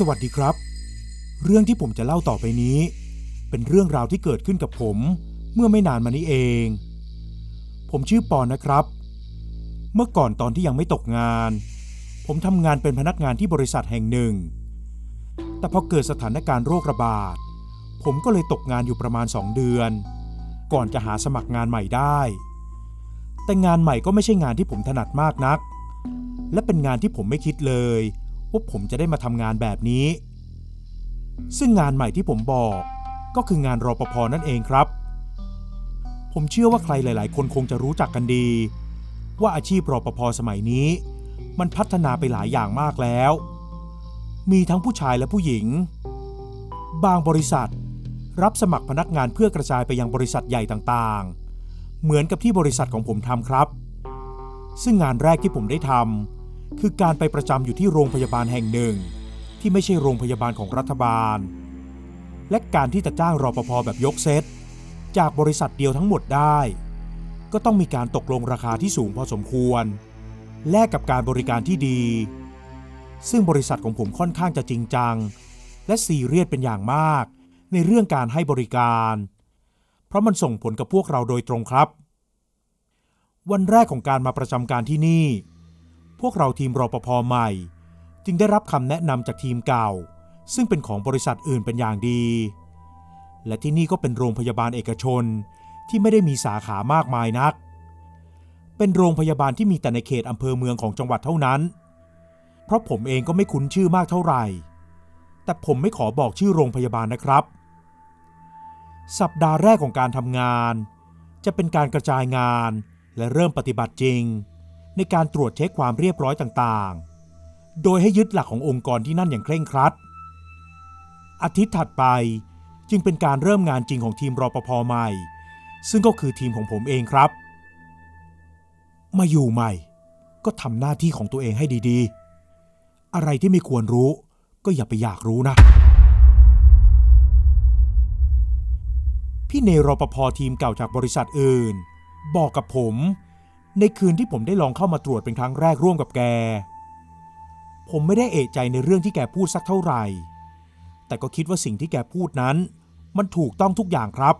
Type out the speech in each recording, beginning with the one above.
สวัสดีครับ เรื่องที่ผมจะเล่าต่อไปนี้ เป็นเรื่องราวที่เกิดขึ้นกับผมเมื่อไม่นานมานี้เอง ผมชื่อปอนนะครับ เมื่อก่อนตอนที่ยังไม่ตกงาน ผมทำงานเป็นพนักงานที่บริษัทแห่งหนึ่ง แต่พอเกิดสถานการณ์โรคระบาด ผมก็เลยตกงานอยู่ประมาณ 2 เดือน ก่อนจะหาสมัครงานใหม่ได้ แต่งานใหม่ก็ไม่ใช่งานที่ผมถนัดมากนัก และเป็นงานที่ผมไม่คิดเลย ว่าผมจะได้มาทำงานแบบนี้ ซึ่งงานใหม่ที่ผมบอกก็คืองานรอปภนั่นเองครับ ผมเชื่อว่าใครหลาย ๆ คนคงจะรู้จักกันดี ว่าอาชีพรอปภสมัยนี้ มันพัฒนาไปหลายอย่างมากแล้ว มีทั้งผู้ชายและผู้หญิง บางบริษัทรับสมัครพนักงานเพื่อกระจายไปยังบริษัทใหญ่ต่างๆ เหมือนกับที่บริษัทของผมทำครับ ซึ่งงานแรกที่ผมได้ทำ คือการไปประจำอยู่ที่โรงพยาบาลแห่งหนึ่ง ที่ไม่ใช่โรงพยาบาลของรัฐบาล และการที่จะจ้างรปภแบบยกเซต จากบริษัทเดียวทั้งหมดได้ ก็ต้องมีการตกลงราคาที่สูงพอสมควร แลกกับการบริการที่ดี ซึ่งบริษัทของผมค่อนข้างจะจริงจัง และซีเรียสเป็นอย่างมาก ในเรื่องการให้บริการ เพราะมันส่งผลกับพวกเราโดยตรงครับ วันแรกของการมาประจำการที่นี่ พวกเราทีมรปภใหม่ จึงได้รับคำแนะนำจากทีมเก่า ซึ่งเป็นของบริษัทอื่นเป็นอย่างดี และที่นี่ก็เป็นโรงพยาบาลเอกชนที่ไม่ได้มีสาขามากมายนัก เป็นโรงพยาบาลที่มีแต่ในเขตอำเภอเมืองของจังหวัดเท่านั้น เพราะผมเองก็ไม่คุ้นชื่อมากเท่าไหร่ แต่ผมไม่ขอบอกชื่อโรงพยาบาลนะครับ สัปดาห์แรกของการทำงาน จะเป็นการกระจายงานและเริ่มปฏิบัติจริง ในการตรวจเช็คความเรียบร้อยต่างๆ โดยให้ยึดหลักขององค์กรที่นั่นอย่างเคร่งครัด อาทิตย์ถัดไปจึงเป็นการเริ่มงานจริงของทีมรอปภใหม่ ซึ่งก็คือทีมของผมเองครับ มาอยู่ใหม่ ก็ทำหน้าที่ของตัวเองให้ดีๆ อะไรที่ไม่ควรรู้ ก็อย่าไปอยากรู้นะพี่เนรปภทีมเก่าจากบริษัทอื่น บอกกับผม ในคืนที่ผมได้ลองเข้ามาตรวจเป็นครั้งแรกร่วมกับแก ผมไม่ได้เอะใจในเรื่องที่แกพูดสักเท่าไหร่ แต่ก็คิดว่าสิ่งที่แกพูดนั้น มันถูกต้องทุกอย่างครับ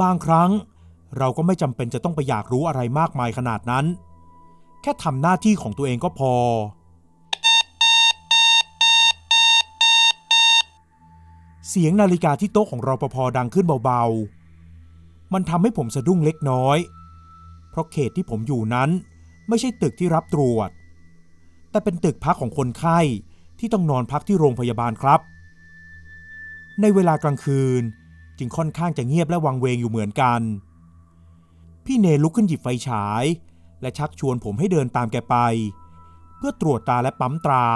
บางครั้งเราก็ไม่จำเป็นจะต้องไปอยากรู้อะไรมากมายขนาดนั้น แค่ทำหน้าที่ของตัวเองก็พอ เสียงนาฬิกาที่โต๊ะของรปภดังขึ้นเบาๆ มันทำให้ผมสะดุ้งเล็กน้อย ราะเขตที่ผมอยู่นั้นไม่ใช่ตึกที่รับตรวจ แต่เป็นตึกพักของคนไข้ที่ต้องนอนพักที่โรงพยาบาลครับ ในเวลากลางคืนจึงค่อนข้างจะเงียบและวังเวงอยู่เหมือนกัน พี่เนลุกขึ้นหยิบไฟฉาย และชักชวนผมให้เดินตามแกไป เพื่อตรวจตาและปั๊มตรา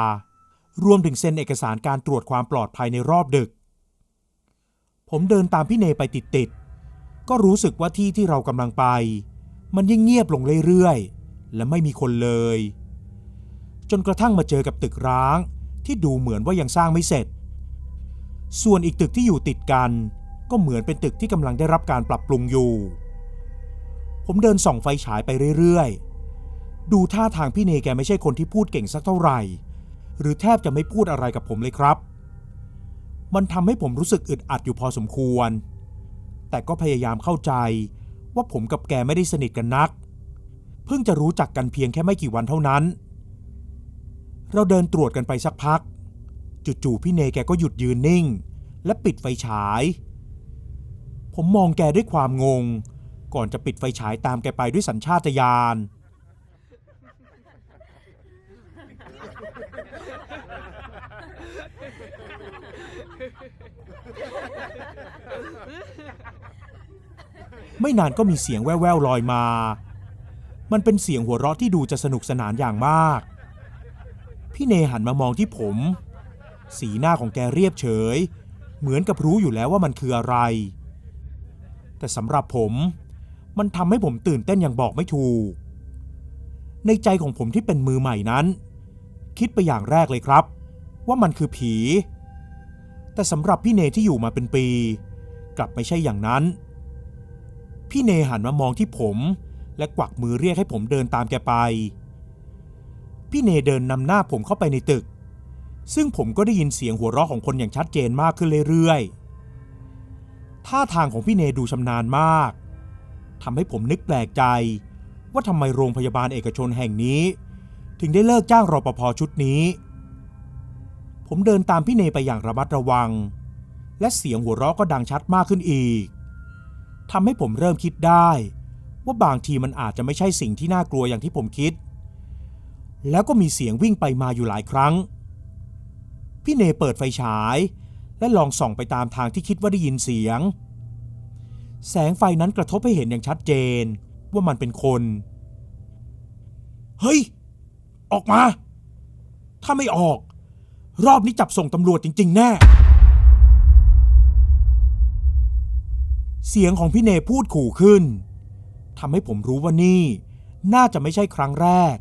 รวมถึงเซ็นเอกสารการตรวจความปลอดภัยในรอบดึก ผมเดินตามพี่เนไปติดๆก็รู้สึกว่าที่ที่เรากำลังไป มันยิ่งเงียบลงเรื่อยๆ และไม่มีคนเลย จนกระทั่งมาเจอกับตึกร้างที่ดูเหมือนว่ายังสร้างไม่เสร็จ ส่วนอีกตึกที่อยู่ติดกัน ก็เหมือนเป็นตึกที่กำลังได้รับการปรับปรุงอยู่ ผมเดินส่องไฟฉายไปเรื่อยๆ ดูท่าทางพี่เนแกไม่ใช่คนที่พูดเก่งสักเท่าไหร่ หรือแทบจะไม่พูดอะไรกับผมเลยครับ มันทำให้ผมรู้สึกอึดอัดอยู่พอสมควร แต่ก็พยายามเข้าใจ ว่าผมกับแกไม่ได้สนิทกันนัก เพิ่งจะรู้จักกันเพียงแค่ไม่กี่วันเท่านั้น เราเดินตรวจกันไปสักพัก จู่ๆพี่เนแกก็หยุดยืนนิ่ง และปิดไฟฉาย ผมมองแกด้วยความงง ก่อนจะปิดไฟฉายตามแกไปด้วยสัญชาตญาณ ไม่นานก็มีเสียงแว่วๆลอยมา มันเป็นเสียงหัวเราะที่ดูจะสนุกสนานอย่างมาก พี่เนหันมามองที่ผม สีหน้าของแกเรียบเฉย เหมือนกับรู้อยู่แล้วว่ามันคืออะไร แต่สำหรับผมมันทำให้ผมตื่นเต้นอย่างบอกไม่ถูก ในใจของผมที่เป็นมือใหม่นั้น คิดไปอย่างแรกเลยครับ ว่ามันคือผี แต่สำหรับพี่เนที่อยู่มาเป็นปี กลับไม่ใช่อย่างนั้น พี่เนหันมามองที่ผม และกวักมือเรียกให้ผมเดินตามแกไป พี่เนเดินนำหน้าผมเข้าไปในตึก ซึ่งผมก็ได้ยินเสียงหัวเราะของคนอย่างชัดเจนมากขึ้นเรื่อยๆ ท่าทางของพี่เนดูชำนาญมากทำให้ผมนึกแปลกใจ ว่าทำไมโรงพยาบาลเอกชนแห่งนี้ ถึงได้เลิกจ้างรปภชุดนี้ ผมเดินตามพี่เนไปอย่างระมัดระวัง และเสียงหัวเราะก็ดังชัดมากขึ้นอีก ทำให้ผมเริ่มคิดได้ ว่าบางทีมันอาจจะไม่ใช่สิ่งที่น่ากลัวอย่างที่ผมคิด แล้วก็มีเสียงวิ่งไปมาอยู่หลายครั้ง พี่เนเปิดไฟฉาย และลองส่องไปตามทางที่คิดว่าได้ยินเสียง แสงไฟนั้นกระทบให้เห็นอย่างชัดเจน ว่ามันเป็นคน เฮ้ย ออกมา ถ้าไม่ออก รอบนี้จับส่งตำรวจจริง ๆ แน่ เสียงของพี่เนพูดขู่ขึ้นทำให้ผมรู้ว่านี่น่าจะไม่ใช่ครั้งแรก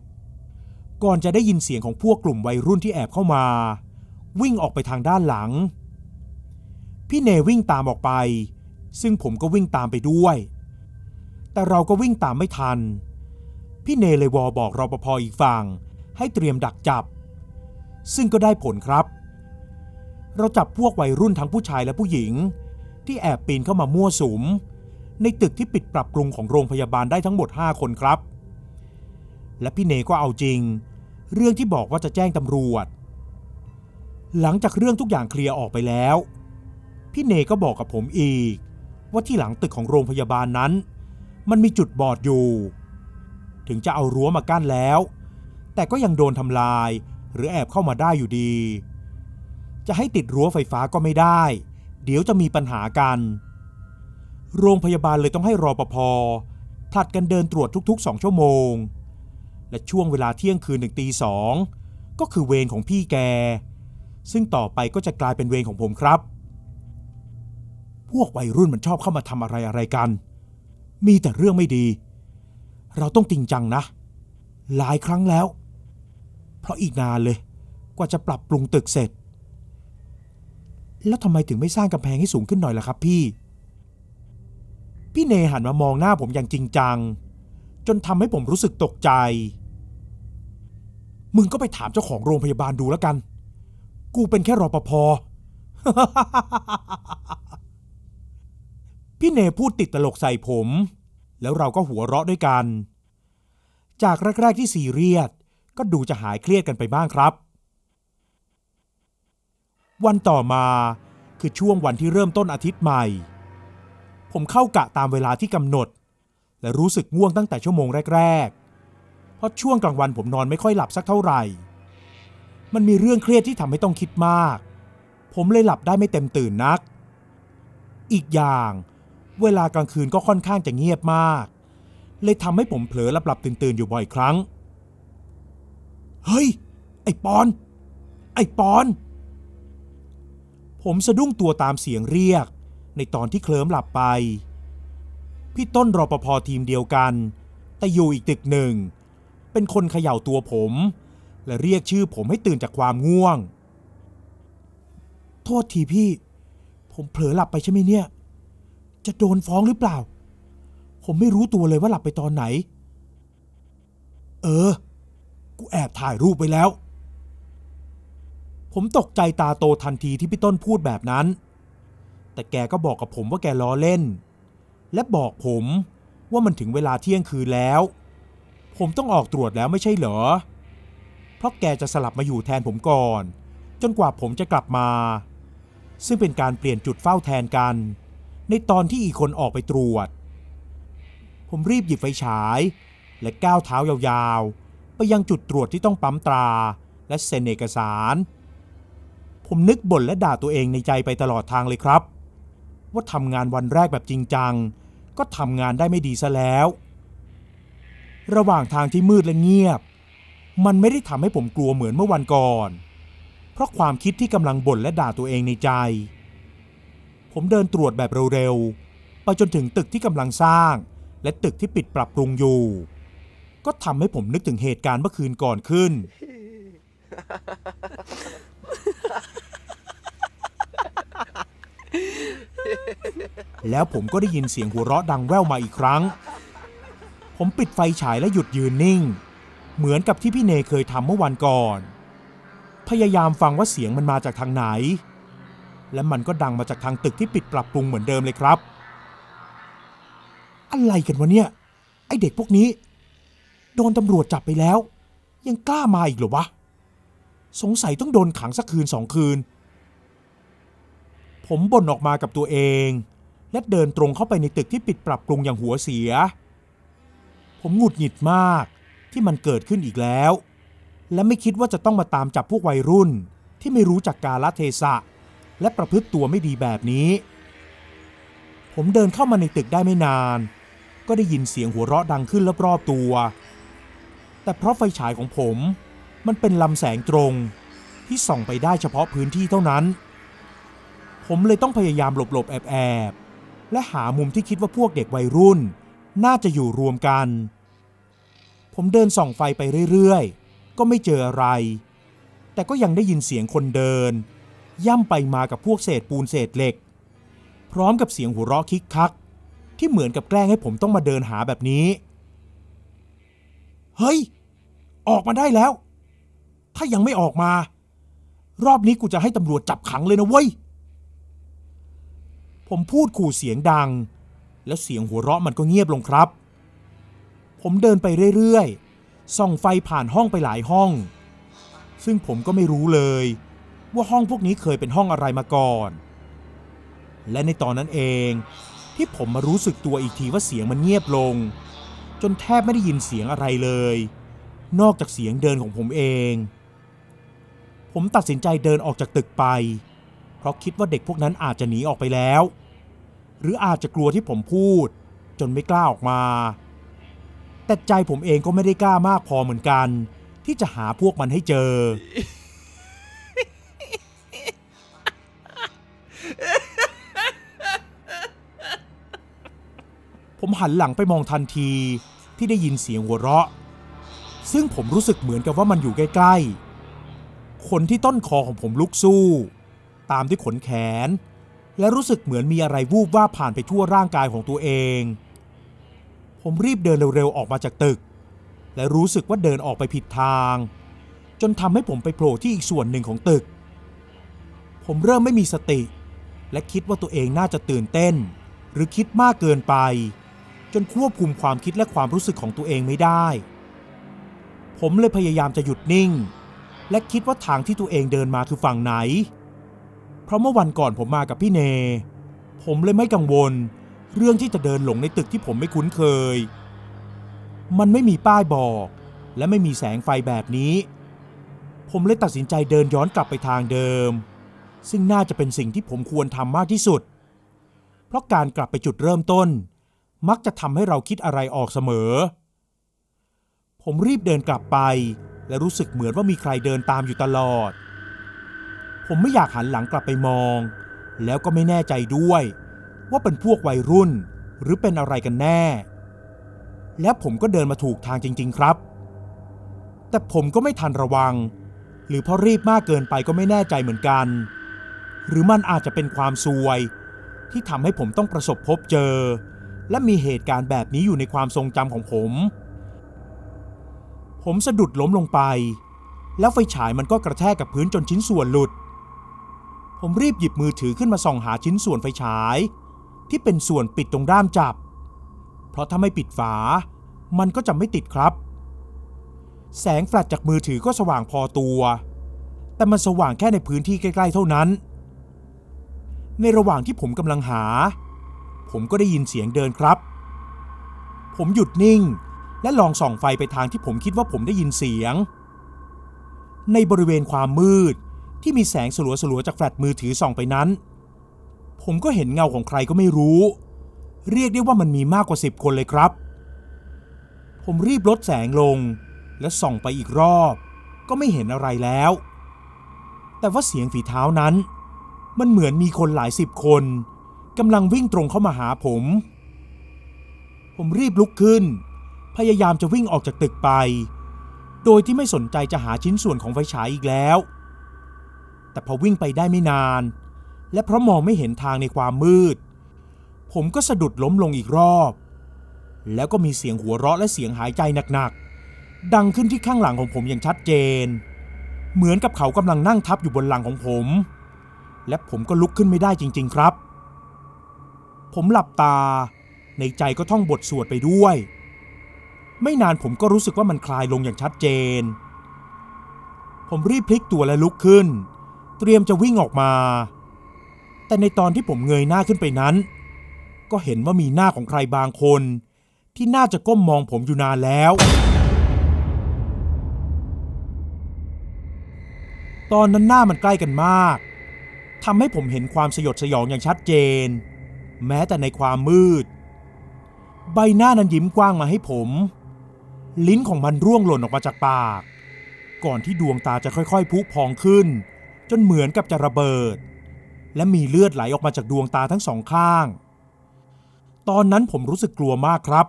ก่อนจะได้ยินเสียงของพวกกลุ่มวัยรุ่นที่แอบเข้ามา วิ่งออกไปทางด้านหลัง พี่เนวิ่งตามออกไป ซึ่งผมก็วิ่งตามไปด้วย แต่เราก็วิ่งตามไม่ทัน พี่เนเลยวอบอกรปภอีกฝั่งให้เตรียมดักจับ ซึ่งก็ได้ผลครับ เราจับพวกวัยรุ่นทั้งผู้ชายและผู้หญิง ที่แอบปีนเข้ามามั่วสุม ในตึกที่ปิดปรับปรุงของโรงพยาบาลได้ทั้งหมด 5 คนครับ และพี่เนก็เอาจริง เรื่องที่บอกว่าจะแจ้งตำรวจ หลังจากเรื่องทุกอย่างเคลียร์ออกไปแล้ว พี่เนก็บอกกับผมอีก ว่าที่หลังตึกของโรงพยาบาลนั้น มันมีจุดบอดอยู่ ถึงจะเอารั้วมากั้นแล้ว แต่ก็ยังโดนทำลายหรือแอบเข้ามาได้อยู่ดี จะให้ติดรั้วไฟฟ้าก็ไม่ได้ เดี๋ยวจะมีปัญหากัน โรงพยาบาลเลยต้องให้รอปภผลัดกันเดินตรวจทุกๆ2ชั่วโมง และช่วงเวลาเที่ยงคืนถึงตีสองก็คือเวรของพี่แก ซึ่งต่อไปก็จะกลายเป็นเวรของผมครับ พวกวัยรุ่นมันชอบเข้ามาทำอะไรอะไรกัน มีแต่เรื่องไม่ดี เราต้องจริงจังนะ หลายครั้งแล้ว เพราะอีกนานเลย กว่าจะปรับปรุงตึกเสร็จ แล้วทำไมถึงไม่สร้างกำแพงให้สูงขึ้นหน่อยล่ะครับพี่ พี่เนหันมามองหน้าผมอย่างจริงจัง จนทำให้ผมรู้สึกตกใจ มึงก็ไปถามเจ้าของโรงพยาบาลดูแล้วกัน กูเป็นแค่รอปภ พี่เนพูดติดตลกใส่ผม แล้วเราก็หัวเราะด้วยกัน จากแรกๆที่ซีเรียสก็ดูจะหายเครียดกันไปบ้างครับ วันต่อมาคือช่วงวันที่เริ่มต้นอาทิตย์ใหม่ ผมเข้ากะตามเวลาที่กำหนด และรู้สึกง่วงตั้งแต่ชั่วโมงแรก ๆ เพราะช่วงกลางวันผมนอนไม่ค่อยหลับสักเท่าไหร่ มันมีเรื่องเครียดที่ทำให้ต้องคิดมาก ผมเลยหลับได้ไม่เต็มตื่นนัก อีกอย่าง เวลากลางคืนก็ค่อนข้างจะเงียบมาก เลยทำให้ผมเผลอหลับหลับตื่นตื่นอยู่บ่อยครั้ง เฮ้ย ไอ้ปอน ไอ้ปอน ผมสะดุ้งตัวตามเสียงเรียก ในตอนที่เคลิ้มหลับไป พี่ต้นรอปภทีมเดียวกัน แต่อยู่อีกตึกหนึ่ง เป็นคนเขย่าตัวผม และเรียกชื่อผมให้ตื่นจากความง่วง โทษทีพี่ ผมเผลอหลับไปใช่ไหมเนี่ย จะโดนฟ้องหรือเปล่า ผมไม่รู้ตัวเลยว่าหลับไปตอนไหน เออ กูแอบถ่ายรูปไปแล้ว ผมตกใจตาโตทันทีที่พี่ต้นพูดแบบนั้น แต่แกก็บอกกับผมว่าแกล้อเล่น และบอกผมว่ามันถึงเวลาเที่ยงคืนแล้ว ผมต้องออกตรวจแล้วไม่ใช่เหรอ เพราะแกจะสลับมาอยู่แทนผมก่อน จนกว่าผมจะกลับมา ซึ่งเป็นการเปลี่ยนจุดเฝ้าแทนกัน ในตอนที่อีกคนออกไปตรวจ ผมรีบหยิบไฟฉาย และก้าวเท้ายาวๆ ไปยังจุดตรวจที่ต้องปั๊มตรา และเซ็นเอกสาร ผมนึกบ่นและด่าตัวเองในใจไปตลอดทางเลยครับ ว่าทำงานวันแรกแบบจริงจัง ก็ทำงานได้ไม่ดีซะแล้ว ระหว่างทางที่มืดและเงียบ มันไม่ได้ทำให้ผมกลัวเหมือนเมื่อวันก่อน เพราะความคิดที่กำลังบ่นและด่าตัวเองในใจ ผมเดินตรวจแบบเร็วๆ ไปจนถึงตึกที่กำลังสร้าง และตึกที่ปิดปรับปรุงอยู่ ก็ทำให้ผมนึกถึงเหตุการณ์เมื่อคืนก่อนขึ้น แล้วผมก็ได้ยินเสียงหัวเราะดังแว่วมาอีกครั้ง ผมปิดไฟฉายและหยุดยืนนิ่ง เหมือนกับที่พี่เนเคยทำเมื่อวันก่อน พยายามฟังว่าเสียงมันมาจากทางไหน และมันก็ดังมาจากทางตึกที่ปิดปรับปรุงเหมือนเดิมเลยครับ อะไรกันวะเนี่ย ไอเด็กพวกนี้ โดนตำรวจจับไปแล้ว ยังกล้ามาอีกเหรอวะ สงสัยต้องโดนขังสักคืนสองคืน ผมบ่นออกมากับตัวเอง และเดินตรงเข้าไปในตึกที่ปิดปรับปรุงอย่างหัวเสีย ผมหงุดหงิดมากที่มันเกิดขึ้นอีกแล้ว และไม่คิดว่าจะต้องมาตามจับพวกวัยรุ่นที่ไม่รู้จักกาลเทศะ และประพฤติตัวไม่ดีแบบนี้ ผมเดินเข้ามาในตึกได้ไม่นาน ก็ได้ยินเสียงหัวเราะดังขึ้นรอบๆตัว แต่เพราะไฟฉายของผม มันเป็นลำแสงตรงที่ส่องไปได้เฉพาะพื้นที่เท่านั้น ผมเลยต้องพยายามหลบๆ แอบๆ และหามุมที่คิดว่าพวกเด็กวัยรุ่น น่าจะอยู่รวมกัน ผมเดินส่องไฟไปเรื่อยๆ ก็ไม่เจออะไร แต่ก็ยังได้ยินเสียงคนเดิน ย่ำไปมากับพวกเศษปูนเศษเหล็ก พร้อมกับเสียงหัวเราะคิกคัก ที่เหมือนกับแกล้งให้ผมต้องมาเดินหาแบบนี้ เฮ้ย ออกมาได้แล้ว ถ้ายังไม่ออกมา รอบนี้กูจะให้ตำรวจจับขังเลยนะเว้ย ผมพูดขู่เสียงดัง แล้วเสียงหัวเราะมันก็เงียบลงครับ ผมเดินไปเรื่อยๆ ส่องไฟผ่านห้องไปหลายห้อง ซึ่งผมก็ไม่รู้เลย ว่าห้องพวกนี้เคยเป็นห้องอะไรมาก่อน และในตอนนั้นเองที่ผมมารู้สึกตัวอีกทีว่าเสียงมันเงียบลง จนแทบไม่ได้ยินเสียงอะไรเลย นอกจากเสียงเดินของผมเอง ผมตัดสินใจเดินออกจากตึกไป เพราะคิดว่าเด็กพวกนั้นอาจจะหนีออกไปแล้ว หรืออาจจะกลัวที่ผมพูด จนไม่กล้าออกมา แต่ใจผมเองก็ไม่ได้กล้ามากพอเหมือนกัน ที่จะหาพวกมันให้เจอ ผมหันหลังไปมองทันทีที่ได้ยินเสียงหัวเราะ ซึ่งผมรู้สึกเหมือนกับว่ามันอยู่ใกล้ๆ คนที่ต้นคอของผมลุกสู้ ตามด้วยขนแขน และรู้สึกเหมือนมีอะไรวูบว่าผ่านไปทั่วร่างกายของตัวเอง ผมรีบเดินเร็วๆออกมาจากตึก และรู้สึกว่าเดินออกไปผิดทาง จนทำให้ผมไปโผล่ที่อีกส่วนหนึ่งของตึก ผมเริ่มไม่มีสติ และคิดว่าตัวเองน่าจะตื่นเต้น หรือคิดมากเกินไป จนควบคุมความคิดและความรู้สึกของตัวเองไม่ได้ ผมเลยพยายามจะหยุดนิ่ง และคิดว่าทางที่ตัวเองเดินมาคือฝั่งไหน เพราะเมื่อวันก่อนผมมากับพี่เน ผมเลยไม่กังวล เรื่องที่จะเดินหลงในตึกที่ผมไม่คุ้นเคย มันไม่มีป้ายบอก และไม่มีแสงไฟแบบนี้ ผมเลยตัดสินใจเดินย้อนกลับไปทางเดิม ซึ่งน่าจะเป็นสิ่งที่ผมควรทำมากที่สุด เพราะการกลับไปจุดเริ่มต้น มักจะทำให้เราคิดอะไรออกเสมอ ผมรีบเดินกลับไป และรู้สึกเหมือนว่ามีใครเดินตามอยู่ตลอด ผมไม่อยากหันหลังกลับไปมอง แล้วก็ไม่แน่ใจด้วย ว่าเป็นพวกวัยรุ่น หรือเป็นอะไรกันแน่ และผมก็เดินมาถูกทางจริง ๆ ครับ แต่ผมก็ไม่ทันระวัง หรือเพราะรีบมากเกินไปก็ไม่แน่ใจเหมือนกัน หรือมันอาจจะเป็นความซวย ที่ทำให้ผมต้องประสบพบเจอ และมีเหตุการณ์แบบนี้อยู่ในความทรงจำของผม ผมสะดุดล้มลงไป แล้วไฟฉายมันก็กระแทกกับพื้นจนชิ้นส่วนหลุด ผมรีบหยิบมือถือขึ้นมาส่องหาชิ้นส่วนไฟฉาย ที่เป็นส่วนปิดตรงด้ามจับ เพราะถ้าไม่ปิดฝา มันก็จะไม่ติดครับ แสงแฟลชจากมือถือก็สว่างพอตัว แต่มันสว่างแค่ในพื้นที่ใกล้ ๆ เท่านั้น ในระหว่างที่ผมกำลังหา ผมก็ได้ยินเสียงเดินครับ ผมหยุดนิ่ง และลองส่องไฟไปทางที่ผมคิดว่าผมได้ยินเสียง ในบริเวณความมืดที่มีแสงสลัวๆจากแฟลชมือถือส่องไปนั้น ผมก็เห็นเงาของใครก็ไม่รู้ เรียกได้ว่ามันมีมากกว่าสิบคนเลยครับ ผมรีบลดแสงลง และส่องไปอีกรอบ ก็ไม่เห็นอะไรแล้ว แต่ว่าเสียงฝีเท้านั้น มันเหมือนมีคนหลายสิบคนกำลังวิ่งตรงเข้ามาหาผม ผมรีบลุกขึ้น พยายามจะวิ่งออกจากตึกไป โดยที่ไม่สนใจจะหาชิ้นส่วนของไฟฉายอีกแล้ว แต่พอวิ่งไปได้ไม่นาน และเพราะมองไม่เห็นทางในความมืด ผมก็สะดุดล้มลงอีกรอบ แล้วก็มีเสียงหัวเราะและเสียงหายใจหนักๆ ดังขึ้นที่ข้างหลังของผมอย่างชัดเจน เหมือนกับเขากำลังนั่งทับอยู่บนหลังของผม และผมก็ลุกขึ้นไม่ได้จริง ๆ ครับ ผมหลับตาในใจก็ท่องบทสวดไปด้วย ไม่นานผมก็รู้สึกว่ามันคลายลงอย่างชัดเจน ผมรีบพลิกตัวและลุกขึ้น เตรียมจะวิ่งออกมา แต่ในตอนที่ผมเงยหน้าขึ้นไปนั้น ก็เห็นว่ามีหน้าของใครบางคน ที่น่าจะก้มมองผมอยู่นานแล้ว ตอนนั้นหน้ามันใกล้กันมากทำให้ผมเห็นความสยดสยองอย่างชัดเจน แม้แต่ในความมืด ใบหน้านั้นยิ้มกว้างมาให้ผม ลิ้นของมันร่วงหล่นออกมาจากปาก ก่อนที่ดวงตาจะค่อยๆพุพองขึ้น จนเหมือนกับจะระเบิด และมีเลือดไหลออกมาจากดวงตาทั้งสองข้าง ตอนนั้นผมรู้สึกกลัวมากครับ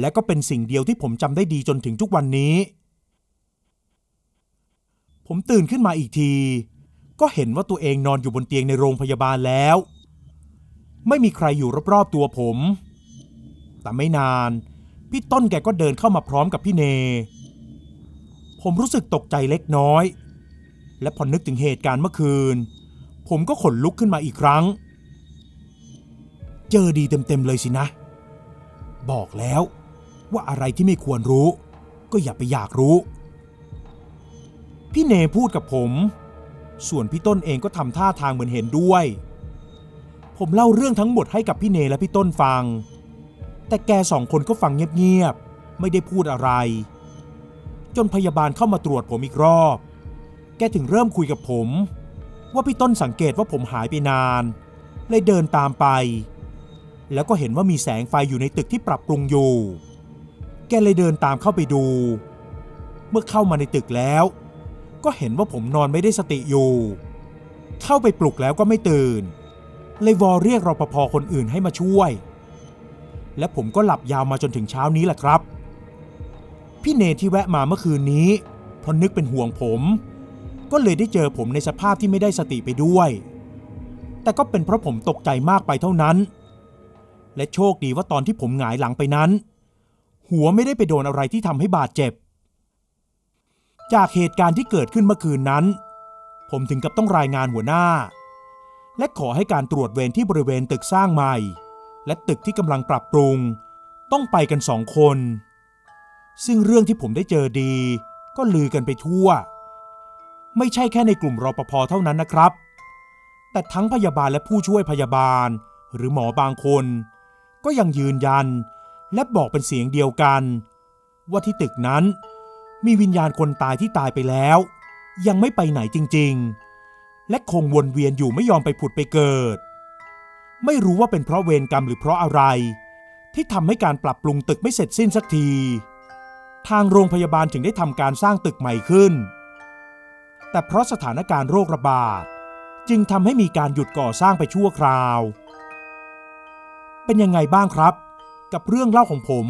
และก็เป็นสิ่งเดียวที่ผมจำได้ดีจนถึงทุกวันนี้ ผมตื่นขึ้นมาอีกที ก็เห็นว่าตัวเองนอนอยู่บนเตียงในโรงพยาบาลแล้ว ไม่มีใครอยู่รอบๆตัวผม แต่ไม่นาน พี่ต้นแกก็เดินเข้ามาพร้อมกับพี่เน ผมรู้สึกตกใจเล็กน้อย และพอนึกถึงเหตุการณ์เมื่อคืน ผมก็ขนลุกขึ้นมาอีกครั้ง เจอดีเต็มๆเลยสินะ บอกแล้วว่าอะไรที่ไม่ควรรู้ ก็อย่าไปอยากรู้ พี่เนพูดกับผม ส่วนพี่ต้นเองก็ทำท่าทางเหมือนเห็นด้วย ผมเล่าเรื่องทั้งหมดให้กับพี่เนและพี่ต้นฟัง แต่แกสองคนก็ฟังเงียบๆ ไม่ได้พูดอะไร จนพยาบาลเข้ามาตรวจผมอีกรอบ แกถึงเริ่มคุยกับผม ว่าพี่ต้นสังเกตว่าผมหายไปนาน เลยเดินตามไป แล้วก็เห็นว่ามีแสงไฟอยู่ในตึกที่ปรับปรุงอยู่ แกเลยเดินตามเข้าไปดู เมื่อเข้ามาในตึกแล้ว ก็เห็นว่าผมนอนไม่ได้สติอยู่ เข้าไปปลุกแล้วก็ไม่ตื่น เลยวอเรียกรปภคนอื่นให้มาช่วย และผมก็หลับยาวมาจนถึงเช้านี้แหละครับ พี่เนที่แวะมาเมื่อคืนนี้เพราะนึกเป็นห่วงผม ก็เลยได้เจอผมในสภาพที่ไม่ได้สติไปด้วย แต่ก็เป็นเพราะผมตกใจมากไปเท่านั้น และโชคดีว่าตอนที่ผมหงายหลังไปนั้น หัวไม่ได้ไปโดนอะไรที่ทำให้บาดเจ็บ จากเหตุการณ์ที่เกิดขึ้นเมื่อคืนนั้น ผมถึงกับต้องรายงานหัวหน้า และขอให้การตรวจเวรที่บริเวณตึกสร้างใหม่ และตึกที่กำลังปรับปรุง ต้องไปกันสองคน ซึ่งเรื่องที่ผมได้เจอดี ก็ลือกันไปทั่ว ไม่ใช่แค่ในกลุ่มรปภเท่านั้นนะครับ แต่ทั้งพยาบาลและผู้ช่วยพยาบาล หรือหมอบางคน ก็ยังยืนยัน และบอกเป็นเสียงเดียวกัน ว่าที่ตึกนั้น มีวิญญาณคนตายที่ตายไปแล้ว ยังไม่ไปไหนจริง ๆ และคงวนเวียนอยู่ไม่ยอมไปผุดไปเกิด ไม่รู้ว่าเป็นเพราะเวรกรรมหรือเพราะอะไร ที่ทำให้การปรับปรุงตึกไม่เสร็จสิ้นสักที ทางโรงพยาบาลถึงได้ทำการสร้างตึกใหม่ขึ้น แต่เพราะสถานการณ์โรคระบาดจึงทำให้มีการหยุดก่อสร้างไปชั่วคราว เป็นยังไงบ้างครับ กับเรื่องเล่าของผม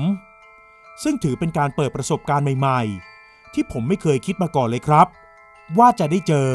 ซึ่งถือเป็นการเปิดประสบการณ์ใหม่ ๆ ที่ผมไม่เคยคิดมาก่อนเลยครับ ว่าจะได้เจอ